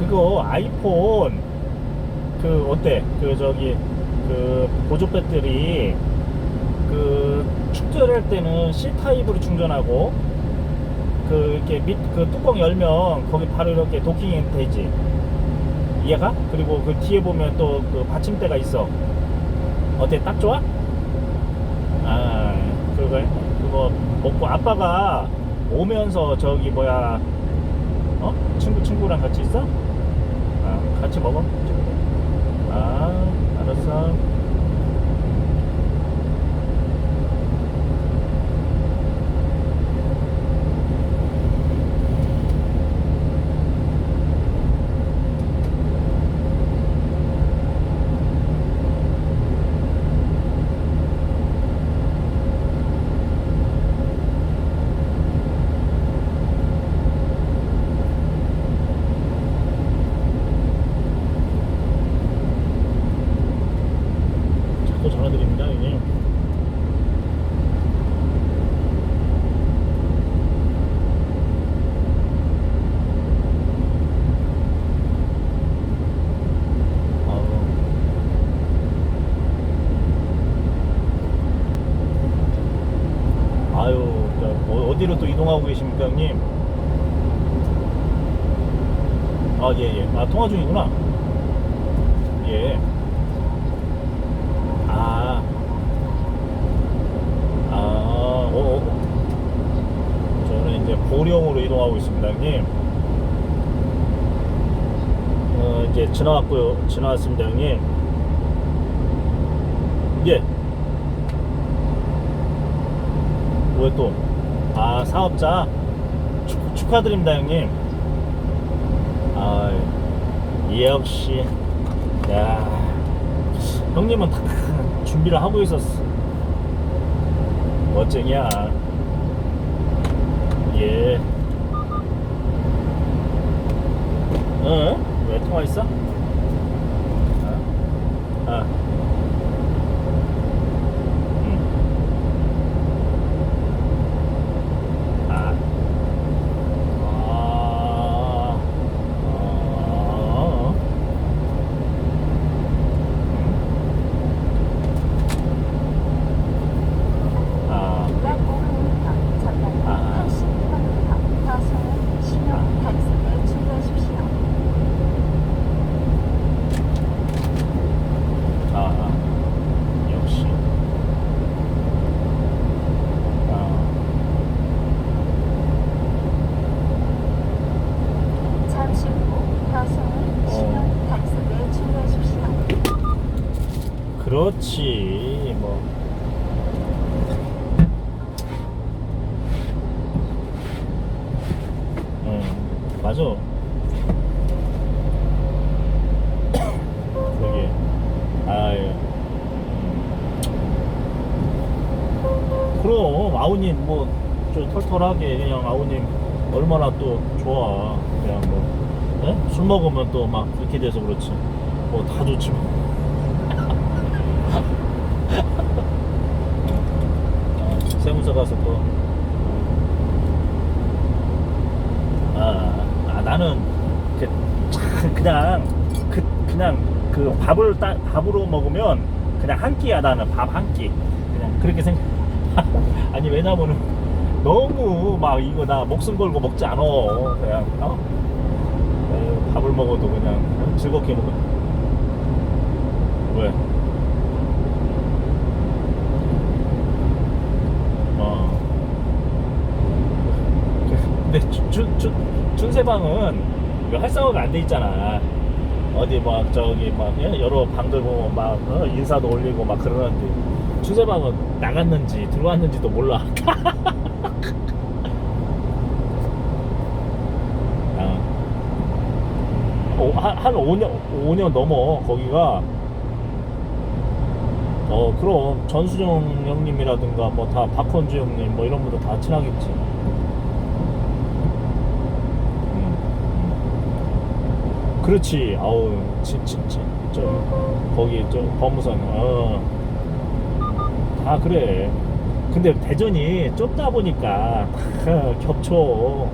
아이폰 그 어때? 그 저기 그 보조 배터리 그 충전할 때는 C 타입으로 충전하고 그 이렇게 밑 그 뚜껑 열면 거기 바로 이렇게 도킹이 되지. 이해가? 그리고 그 뒤에 보면 또 그 받침대가 있어. 어때? 딱 좋아? 아, 그거 그거 먹고 아빠가 오면서 저기 뭐야 어? 친구 친구랑 같이 있어? 아, 같이 먹어. 아, 알았어. 자꾸 형님. 아우. 아유, 저 어- 어디로 또 이동하고 계십니까, 형님? 아, 예, 예. 아, 통화 중이구나. 예. 아. 아, 어, 어. 저는 이제 보령으로 이동하고 있습니다, 형님. 어, 이제 지나왔고요. 지나왔습니다, 형님. 예. 왜 또? 아, 사업자. 축, 축하드립니다, 형님. 아, 역시. 야. 형님은 다 준비를 하고 있었어. 멋쟁이야. 예. 응? 왜 통화했어? 아. 아. 응. 아. 아. 아. 아. 약 5분부터 전방 아. 80km 과속 신호 단속에 주의하십시오. 아, 역시. 아, 잠시 후 과속 신호 단속에 주의하십시오. 그렇지. 뭐. 응, 맞아. 그게, 아유. 음. 그럼, 아우님, 뭐, 저 털털하게, 그냥 아우님, 얼마나 또 좋아. 그냥 뭐, 예? 술 먹으면 또 막 그렇게 돼서 그렇지. 뭐, 다 좋지 뭐. 어, 세 무서 가서 또. 아, 아 나는 그, 참 그냥 그 그냥 그 밥을 따, 밥으로 먹으면 그냥 한 끼야 나는 밥 한 끼. 그냥 그렇게 생각. 아니 왜냐면은 너무 막 이거 나 목숨 걸고 먹지 않아. 그냥 어? 에이, 밥을 먹어도 그냥 즐겁게 먹어. 왜? 어. 근데 준세방은 이거 활성화가 안 돼 있잖아. 어디 막 저기 막 예? 여러 방들 보면 막 어? 인사도 올리고 막 그러는데 준세방은 나갔는지 들어왔는지도 몰라. 아. 오, 한, 한 5년, 5년 넘어, 거기가. 어, 그럼, 전수정 형님이라든가, 뭐, 다, 박헌주 형님, 뭐, 이런 분들 다 친하겠지. 그렇지, 아우, 진, 진, 진, 저, 거기, 저, 법무사는, 어. 다 그래. 근데 대전이 좁다 보니까 다 겹쳐.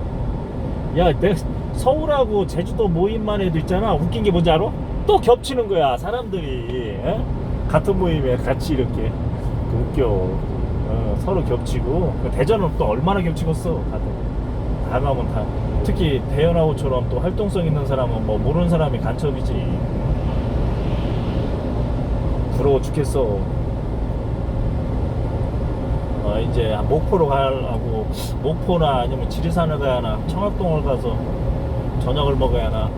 야, 내가 서울하고 제주도 모임만 해도 있잖아 웃긴 게 뭔지 알아? 또 겹치는 거야 사람들이 에? 같은 모임에 같이 이렇게 그 웃겨 어, 서로 겹치고 그 대전은 또 얼마나 겹치겠어 다들 다 가면 다 특히 대연하우처럼 또 활동성 있는 사람은 뭐 모르는 사람이 간첩이지. 부러워 죽겠어. 어, 이제 목포로 가려고 목포나 아니면 지리산을 가야 하나? 청학동을 가서 저녁을 먹어야 하나